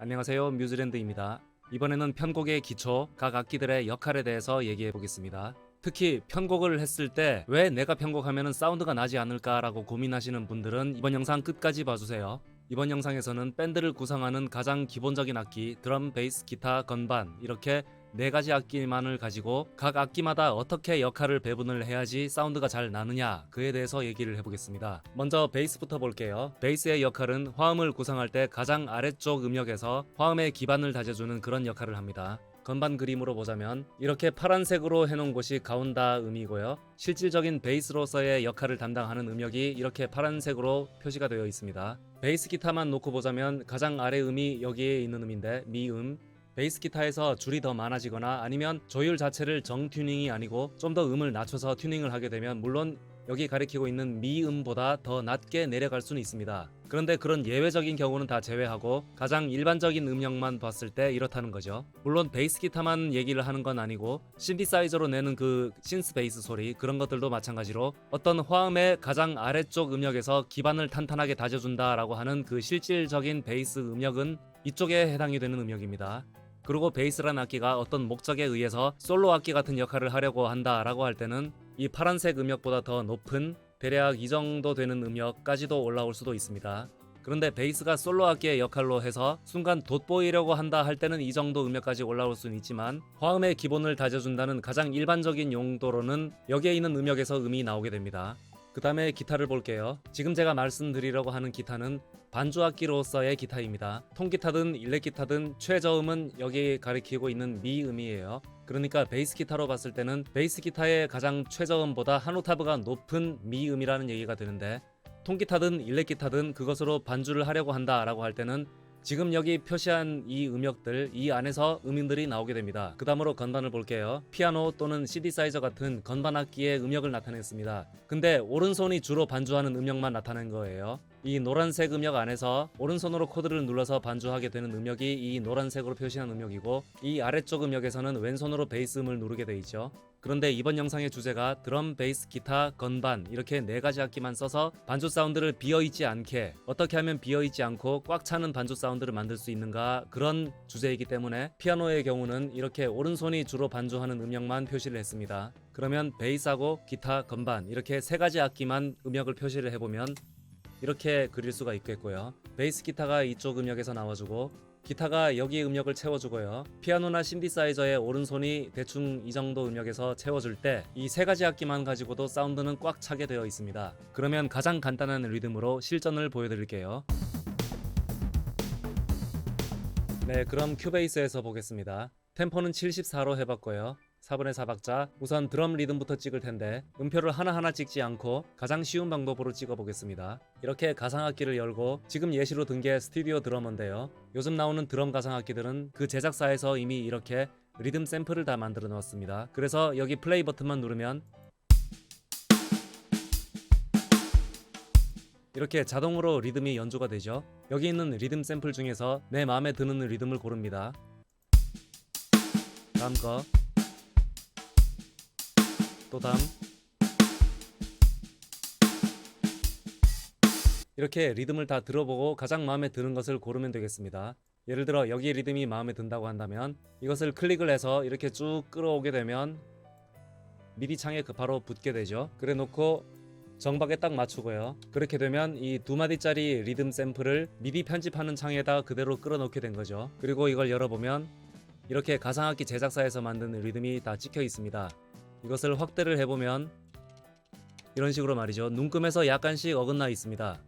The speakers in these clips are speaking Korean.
안녕하세요 뮤즈랜드입니다. 이번에는 편곡의 기초, 각 악기들의 역할에 대해서 얘기해 보겠습니다. 특히 편곡을 했을 때 왜 내가 편곡하면 사운드가 나지 않을까라고 고민하시는 분들은 이번 영상 끝까지 봐주세요. 이번 영상에서는 밴드를 구성하는 가장 기본적인 악기, 드럼, 베이스, 기타, 건반 이렇게 네 가지 악기만을 가지고 각 악기마다 어떻게 역할을 배분을 해야지 사운드가 잘 나느냐 그에 대해서 얘기를 해보겠습니다. 먼저 베이스부터 볼게요. 베이스의 역할은 화음을 구성할 때 가장 아래쪽 음역에서 화음의 기반을 다져주는 그런 역할을 합니다. 건반 그림으로 보자면 이렇게 파란색으로 해놓은 곳이 가온다 음이고요. 실질적인 베이스로서의 역할을 담당하는 음역이 이렇게 파란색으로 표시가 되어 있습니다. 베이스 기타만 놓고 보자면 가장 아래 음이 여기에 있는 음인데 미음, 베이스 기타에서 줄이 더 많아지거나 아니면 조율 자체를 정 튜닝이 아니고 좀 더 음을 낮춰서 튜닝을 하게 되면 물론 여기 가리키고 있는 미음보다 더 낮게 내려갈 수는 있습니다. 그런데 그런 예외적인 경우는 다 제외하고 가장 일반적인 음역만 봤을 때 이렇다는 거죠. 물론 베이스 기타만 얘기를 하는 건 아니고 신디사이저로 내는 그 신스 베이스 소리 그런 것들도 마찬가지로 어떤 화음의 가장 아래쪽 음역에서 기반을 탄탄하게 다져준다라고 하는 그 실질적인 베이스 음역은 이쪽에 해당이 되는 음역입니다. 그리고 베이스라는 악기가 어떤 목적에 의해서 솔로 악기 같은 역할을 하려고 한다라고 할 때는 이 파란색 음역보다 더 높은 대략 이 정도 되는 음역까지도 올라올 수도 있습니다. 그런데 베이스가 솔로 악기의 역할로 해서 순간 돋보이려고 한다 할 때는 이 정도 음역까지 올라올 수는 있지만 화음의 기본을 다져준다는 가장 일반적인 용도로는 여기에 있는 음역에서 음이 나오게 됩니다. 그 다음에 기타를 볼게요. 지금 제가 말씀드리려고 하는 기타는 반주 악기로서의 기타입니다. 통기타든 일렉기타든 최저음은 여기 가리키고 있는 미음이에요. 그러니까 베이스 기타로 봤을 때는 베이스 기타의 가장 최저음보다 한 오타브가 높은 미음이라는 얘기가 되는데 통기타든 일렉기타든 그것으로 반주를 하려고 한다라고 할 때는 지금 여기 표시한 이 음역들 이 안에서 음인들이 나오게 됩니다. 그 다음으로 건반을 볼게요. 피아노 또는 시디사이저 같은 건반 악기의 음역을 나타냈습니다. 근데 오른손이 주로 반주하는 음역만 나타낸 거예요. 이 노란색 음역 안에서 오른손으로 코드를 눌러서 반주하게 되는 음역이 이 노란색으로 표시한 음역이고 이 아래쪽 음역에서는 왼손으로 베이스 음을 누르게 돼 있죠. 그런데 이번 영상의 주제가 드럼, 베이스, 기타, 건반 이렇게 네 가지 악기만 써서 반주 사운드를 비어 있지 않게 어떻게 하면 비어 있지 않고 꽉 차는 반주 사운드를 만들 수 있는가 그런 주제이기 때문에 피아노의 경우는 이렇게 오른손이 주로 반주하는 음역만 표시를 했습니다. 그러면 베이스하고 기타, 건반 이렇게 세 가지 악기만 음역을 표시를 해보면 이렇게 그릴 수가 있겠고요. 베이스 기타가 이쪽 음역에서 나와주고 기타가 여기 음역을 채워주고요. 피아노나 신디사이저의 오른손이 대충 이 정도 음역에서 채워줄 때 이 세 가지 악기만 가지고도 사운드는 꽉 차게 되어 있습니다. 그러면 가장 간단한 리듬으로 실전을 보여드릴게요. 네, 그럼 큐베이스에서 보겠습니다. 템포는 74로 해봤고요. 4분의 4박자 우선 드럼 리듬부터 찍을 텐데 음표를 하나하나 찍지 않고 가장 쉬운 방법으로 찍어 보겠습니다. 이렇게 가상악기를 열고 지금 예시로 든 게 스튜디오 드러머인데요. 요즘 나오는 드럼 가상악기들은 그 제작사에서 이미 이렇게 리듬 샘플을 다 만들어 놓았습니다. 그래서 여기 플레이 버튼만 누르면 이렇게 자동으로 리듬이 연주가 되죠. 여기 있는 리듬 샘플 중에서 내 마음에 드는 리듬을 고릅니다. 다음 거 또 다음 이렇게 리듬을 다 들어보고 가장 마음에 드는 것을 고르면 되겠습니다. 예를 들어 여기 리듬이 마음에 든다고 한다면 이것을 클릭을 해서 이렇게 쭉 끌어오게 되면 미디 창에 그 바로 붙게 되죠. 그래 놓고 정박에 딱 맞추고요. 그렇게 되면 이 두 마디짜리 리듬 샘플을 미디 편집하는 창에다 그대로 끌어넣게 된 거죠. 그리고 이걸 열어보면 이렇게 가상악기 제작사에서 만든 리듬이 다 찍혀 있습니다. 이것을 확대를 해보면 이런 식으로 말이죠. 눈금에서 약간씩 어긋나 있습니다.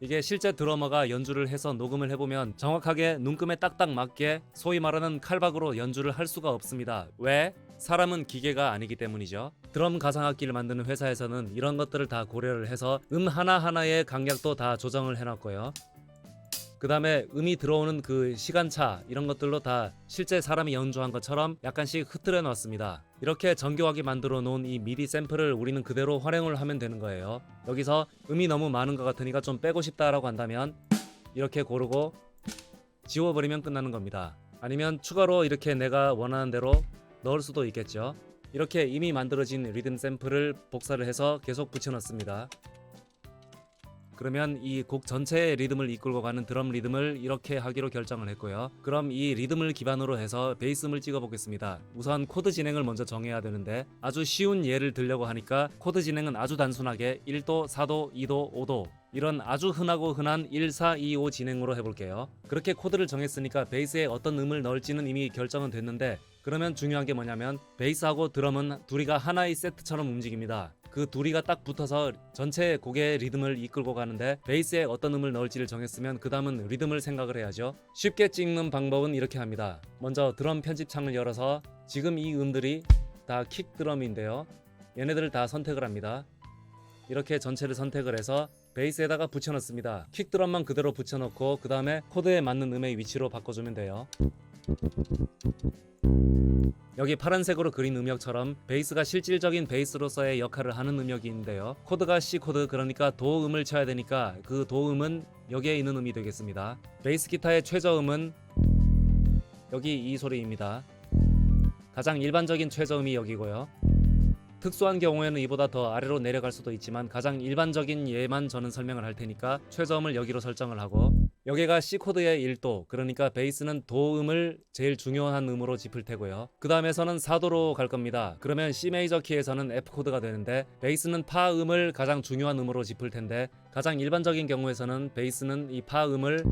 이게 실제 드러머가 연주를 해서 녹음을 해보면 정확하게 눈금에 딱딱 맞게 소위 말하는 칼박으로 연주를 할 수가 없습니다. 왜? 사람은 기계가 아니기 때문이죠. 드럼 가상악기를 만드는 회사에서는 이런 것들을 다 고려를 해서 음 하나하나의 강약도 다 조정을 해놨고요. 그 다음에 음이 들어오는 그 시간차 이런 것들로 다 실제 사람이 연주한 것처럼 약간씩 흐트려 놨습니다. 이렇게 정교하게 만들어 놓은 이 미디 샘플을 우리는 그대로 활용을 하면 되는 거예요. 여기서 음이 너무 많은 것 같으니까 좀 빼고 싶다라고 한다면 이렇게 고르고 지워버리면 끝나는 겁니다. 아니면 추가로 이렇게 내가 원하는 대로 넣을 수도 있겠죠. 이렇게 이미 만들어진 리듬 샘플을 복사를 해서 계속 붙여넣습니다. 그러면 이 곡 전체의 리듬을 이끌고 가는 드럼 리듬을 이렇게 하기로 결정을 했고요. 그럼 이 리듬을 기반으로 해서 베이스음을 찍어 보겠습니다. 우선 코드 진행을 먼저 정해야 되는데 아주 쉬운 예를 들려고 하니까 코드 진행은 아주 단순하게 1도, 4도, 2도, 5도 이런 아주 흔하고 흔한 1, 4, 2, 5 진행으로 해볼게요. 그렇게 코드를 정했으니까 베이스에 어떤 음을 넣을지는 이미 결정은 됐는데 그러면 중요한 게 뭐냐면 베이스하고 드럼은 둘이가 하나의 세트처럼 움직입니다. 그 둘이가 딱 붙어서 전체 곡의 리듬을 이끌고 가는데 베이스에 어떤 음을 넣을지를 정했으면 그 다음은 리듬을 생각을 해야죠. 쉽게 찍는 방법은 이렇게 합니다. 먼저 드럼 편집창을 열어서 지금 이 음들이 다 킥 드럼인데요. 얘네들을 다 선택을 합니다. 이렇게 전체를 선택을 해서 베이스에다가 붙여넣습니다. 킥 드럼만 그대로 붙여넣고 그 다음에 코드에 맞는 음의 위치로 바꿔주면 돼요. 여기 파란색으로 그린 음역처럼 베이스가 실질적인 베이스로서의 역할을 하는 음역이 있는데요. 코드가 C 코드 그러니까 도음을 쳐야 되니까 그 도음은 여기에 있는 음이 되겠습니다. 베이스 기타의 최저음은 여기 이 소리입니다. 가장 일반적인 최저음이 여기고요. 특수한 경우에는 이보다 더 아래로 내려갈 수도 있지만 가장 일반적인 예만 저는 설명을 할 테니까 최저음을 여기로 설정을 하고 여기가 C 코드의 1도 그러니까 베이스는 도음을 제일 중요한 음으로 짚을 테고요. 그 다음에서는 4도로 갈 겁니다. 그러면 C 메이저 키에서는 F 코드가 되는데 베이스는 파 음을 가장 중요한 음으로 짚을 텐데 가장 일반적인 경우에서는 베이스는 이 파 음을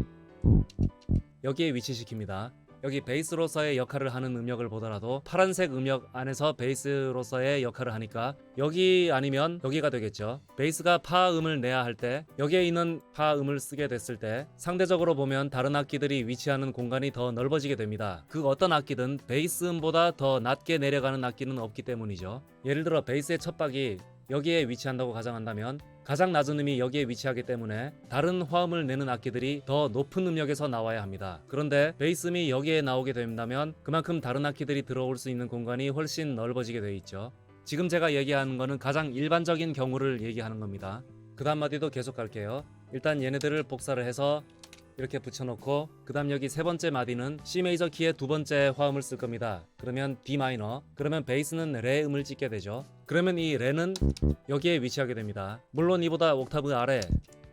여기에 위치시킵니다 여기 베이스로서의 역할을 하는 음역을 보더라도 파란색 음역 안에서 베이스로서의 역할을 하니까 여기 아니면 여기가 되겠죠. 베이스가 파음을 내야 할 때 여기에 있는 파음을 쓰게 됐을 때 상대적으로 보면 다른 악기들이 위치하는 공간이 더 넓어지게 됩니다. 그 어떤 악기든 베이스음보다 더 낮게 내려가는 악기는 없기 때문이죠. 예를 들어 베이스의 첫 박이 여기에 위치한다고 가정한다면 가장 낮은 음이 여기에 위치하기 때문에 다른 화음을 내는 악기들이 더 높은 음역에서 나와야 합니다. 그런데 베이스음이 여기에 나오게 된다면 그만큼 다른 악기들이 들어올 수 있는 공간이 훨씬 넓어지게 되어 있죠. 지금 제가 얘기하는 거는 가장 일반적인 경우를 얘기하는 겁니다. 그 다음 마디도 계속 갈게요. 일단 얘네들을 복사를 해서 이렇게 붙여놓고 그 다음 여기 세 번째 마디는 C 메이저 키의 두 번째 화음을 쓸 겁니다. 그러면 D 마이너. 그러면 베이스는 레 음을 찍게 되죠. 그러면 이 레는 여기에 위치하게 됩니다. 물론 이보다 옥타브 아래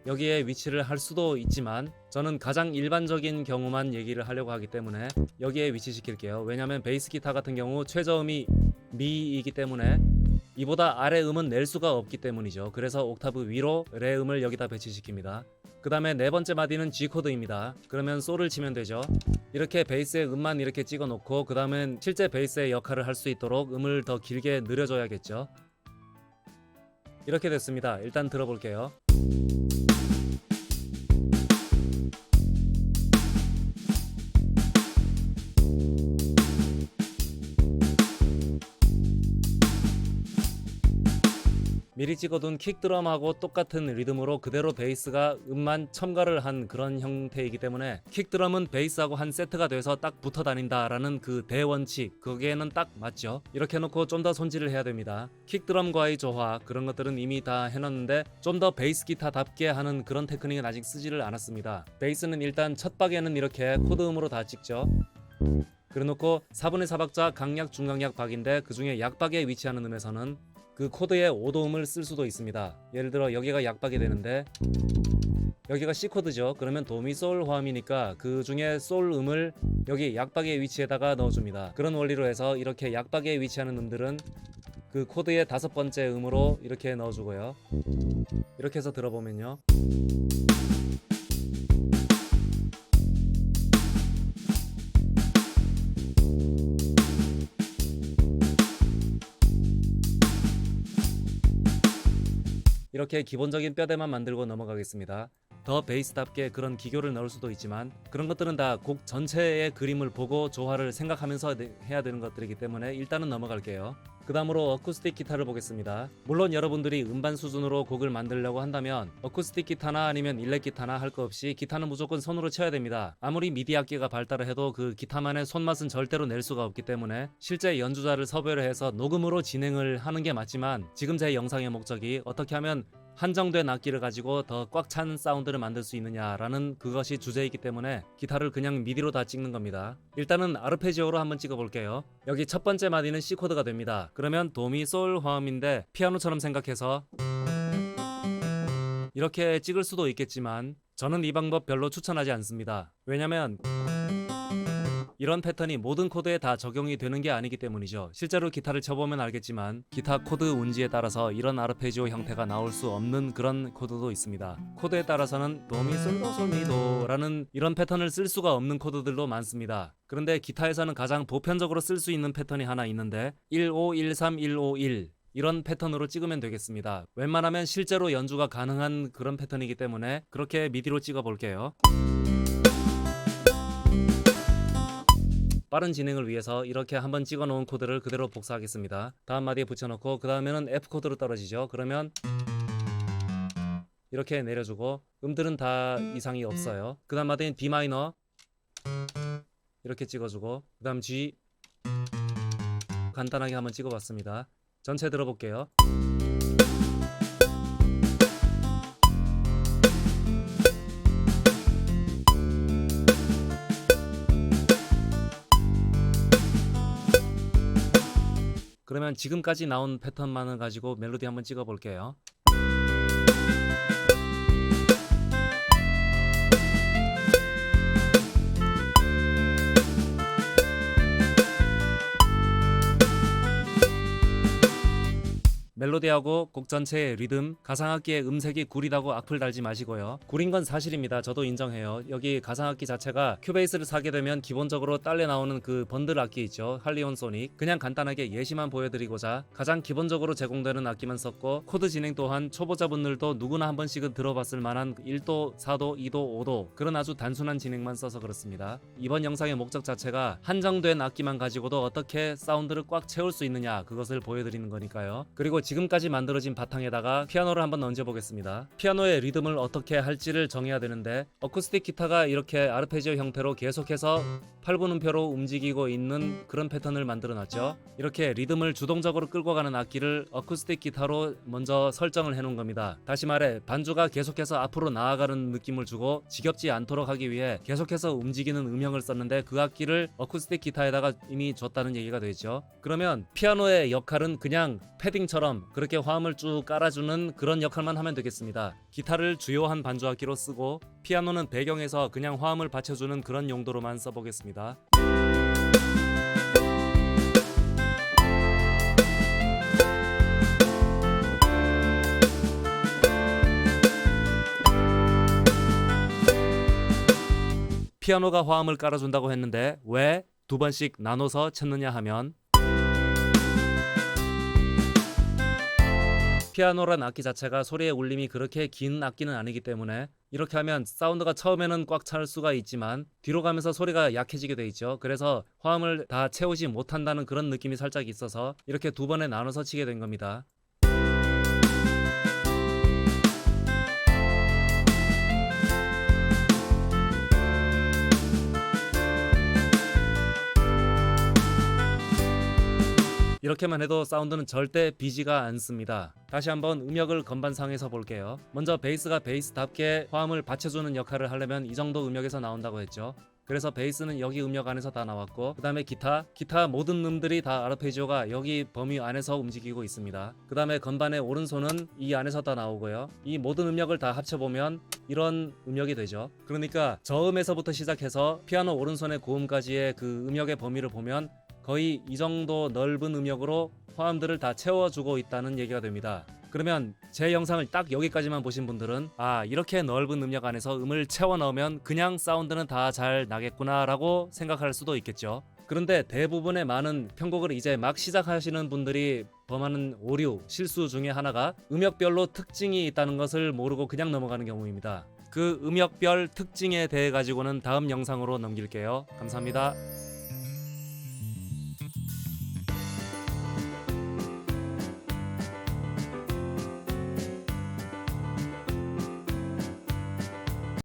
여기에 위치를 할 수도 있지만 저는 가장 일반적인 경우만 얘기를 하려고 하기 때문에 여기에 위치시킬게요. 왜냐하면 베이스 기타 같은 경우 최저음이 미이기 때문에 이보다 아래 음은 낼 수가 없기 때문이죠. 그래서 옥타브 위로 레 음을 여기다 배치시킵니다. 그 다음에 네 번째 마디는 G 코드입니다. 그러면 솔을 치면 되죠. 이렇게 베이스에 음만 이렇게 찍어 놓고 그 다음엔 실제 베이스의 역할을 할 수 있도록 음을 더 길게 늘려줘야겠죠. 이렇게 됐습니다. 일단 들어볼게요. 미리 찍어둔 킥드럼하고 똑같은 리듬으로 그대로 베이스가 음만 첨가를 한 그런 형태이기 때문에 킥드럼은 베이스하고 한 세트가 돼서 딱 붙어 다닌다라는 그 대원칙 거기에는 딱 맞죠. 이렇게 해놓고 좀 더 손질을 해야 됩니다. 킥드럼과의 조화 그런 것들은 이미 다 해놨는데 좀 더 베이스 기타답게 하는 그런 테크닉은 아직 쓰지를 않았습니다. 베이스는 일단 첫 박에는 이렇게 코드음으로 다 찍죠. 그래놓고 4분의 4박자 강약 중강약 박인데 그 중에 약박에 위치하는 음에서는 그 코드의 오도음을 쓸 수도 있습니다. 예를 들어 여기가 약박이 되는데 여기가 C 코드죠. 그러면 도미 솔 화음이니까 그 중에 솔 음을 여기 약박의 위치에다가 넣어줍니다. 그런 원리로 해서 이렇게 약박에 위치하는 음들은 그 코드의 다섯 번째 음으로 이렇게 넣어주고요. 이렇게 해서 들어보면요. 이렇게 기본적인 뼈대만 만들고 넘어가겠습니다. 더 베이스답게 그런 기교를 넣을 수도 있지만 그런 것들은 다 곡 전체의 그림을 보고 조화를 생각하면서 네- 해야 되는 것들이기 때문에 일단은 넘어갈게요. 그 다음으로 어쿠스틱 기타를 보겠습니다. 물론 여러분들이 음반 수준으로 곡을 만들려고 한다면 어쿠스틱 기타나 아니면 일렉 기타나 할 거 없이 기타는 무조건 손으로 쳐야 됩니다. 아무리 미디 악기가 발달을 해도 그 기타만의 손맛은 절대로 낼 수가 없기 때문에 실제 연주자를 섭외를 해서 녹음으로 진행을 하는 게 맞지만 지금 제 영상의 목적이 어떻게 하면 한정된 악기를 가지고 더 꽉 찬 사운드를 만들 수 있느냐라는 그것이 주제이기 때문에 기타를 그냥 미디로 다 찍는 겁니다. 일단은 아르페지오로 한번 찍어 볼게요. 여기 첫 번째 마디는 C 코드가 됩니다. 그러면 도미 솔 화음인데 피아노처럼 생각해서 이렇게 찍을 수도 있겠지만 저는 이 방법 별로 추천하지 않습니다. 왜냐면 이런 패턴이 모든 코드에 다 적용이 되는 게 아니기 때문이죠. 실제로 기타를 쳐보면 알겠지만 기타 코드 운지에 따라서 이런 아르페지오 형태가 나올 수 없는 그런 코드도 있습니다. 코드에 따라서는 도미 솔도 솔미도라는 이런 패턴을 쓸 수가 없는 코드들도 많습니다. 그런데 기타에서는 가장 보편적으로 쓸 수 있는 패턴이 하나 있는데 1513151 이런 패턴으로 찍으면 되겠습니다. 웬만하면 실제로 연주가 가능한 그런 패턴이기 때문에 그렇게 미디로 찍어 볼게요. 빠른 진행을 위해서 이렇게 한번 찍어 놓은 코드를 그대로 복사하겠습니다. 다음 마디에 붙여놓고 그 다음에는 F 코드로 떨어지죠. 그러면 이렇게 내려주고 음들은 다 이상이 없어요. 그 다음 마디는 D 마이너 이렇게 찍어주고 그 다음 G 간단하게 한번 찍어봤습니다. 전체 들어볼게요. 그러면 지금까지 나온 패턴만을 가지고 멜로디 한번 찍어 볼게요. 멜로디하고 곡 전체의 리듬, 가상악기의 음색이 구리다고 악플 달지 마시고요. 구린 건 사실입니다. 저도 인정해요. 여기 가상악기 자체가 큐베이스를 사게 되면 기본적으로 딸려 나오는 그 번들 악기 있죠. 할리온 소닉. 그냥 간단하게 예시만 보여드리고자 가장 기본적으로 제공되는 악기만 썼고 코드 진행 또한 초보자분들도 누구나 한 번씩은 들어봤을 만한 1도, 4도, 2도, 5도 그런 아주 단순한 진행만 써서 그렇습니다. 이번 영상의 목적 자체가 한정된 악기만 가지고도 어떻게 사운드를 꽉 채울 수 있느냐 그것을 보여드리는 거니까요. 그리고 지 금까지 만들어진 바탕에다가 피아노를 한번 얹어보겠습니다. 피아노의 리듬을 어떻게 할지를 정해야 되는데 어쿠스틱 기타가 이렇게 아르페지오 형태로 계속해서 8분음표로 움직이고 있는 그런 패턴을 만들어 놨죠. 이렇게 리듬을 주동적으로 끌고 가는 악기를 어쿠스틱 기타로 먼저 설정을 해 놓은 겁니다. 다시 말해 반주가 계속해서 앞으로 나아가는 느낌을 주고 지겹지 않도록 하기 위해 계속해서 움직이는 음형을 썼는데 그 악기를 어쿠스틱 기타에다가 이미 줬다는 얘기가 되죠. 그러면 피아노의 역할은 그냥 패딩처럼 그렇게 화음을 쭉 깔아주는 그런 역할만 하면 되겠습니다. 기타를 주요한 반주 악기로 쓰고 피아노는 배경에서 그냥 화음을 받쳐주는 그런 용도로만 써보겠습니다. 피아노가 화음을 깔아준다고 했는데 왜 두 번씩 나눠서 쳤느냐 하면 피아노란 악기 자체가 소리의 울림이 그렇게 긴 악기는 아니기 때문에 이렇게 하면 사운드가 처음에는 꽉 찰 수가 있지만 뒤로 가면서 소리가 약해지게 돼 있죠. 그래서 화음을 다 채우지 못한다는 그런 느낌이 살짝 있어서 이렇게 두 번에 나눠서 치게 된 겁니다. 이렇게만 해도 사운드는 절대 비지가 않습니다. 다시 한번 음역을 건반상에서 볼게요. 먼저 베이스가 베이스답게 화음을 받쳐주는 역할을 하려면 이 정도 음역에서 나온다고 했죠. 그래서 베이스는 여기 음역 안에서 다 나왔고 그 다음에 기타 기타 모든 음들이 다 아르페지오가 여기 범위 안에서 움직이고 있습니다 그 다음에 건반의 오른손은 이 안에서 다 나오고요 이 모든 음역을 다 합쳐보면 이런 음역이 되죠 그러니까 저음에서부터 시작해서 피아노 오른손의 고음까지의 그 음역의 범위를 보면 거의 이 정도 넓은 음역으로 화음들을 다 채워주고 있다는 얘기가 됩니다. 그러면 제 영상을 딱 여기까지만 보신 분들은 아 이렇게 넓은 음역 안에서 음을 채워 넣으면 그냥 사운드는 다 잘 나겠구나 라고 생각할 수도 있겠죠. 그런데 대부분의 많은 편곡을 이제 막 시작하시는 분들이 범하는 오류, 실수 중에 하나가 음역별로 특징이 있다는 것을 모르고 그냥 넘어가는 경우입니다. 그 음역별 특징에 대해 가지고는 다음 영상으로 넘길게요. 감사합니다.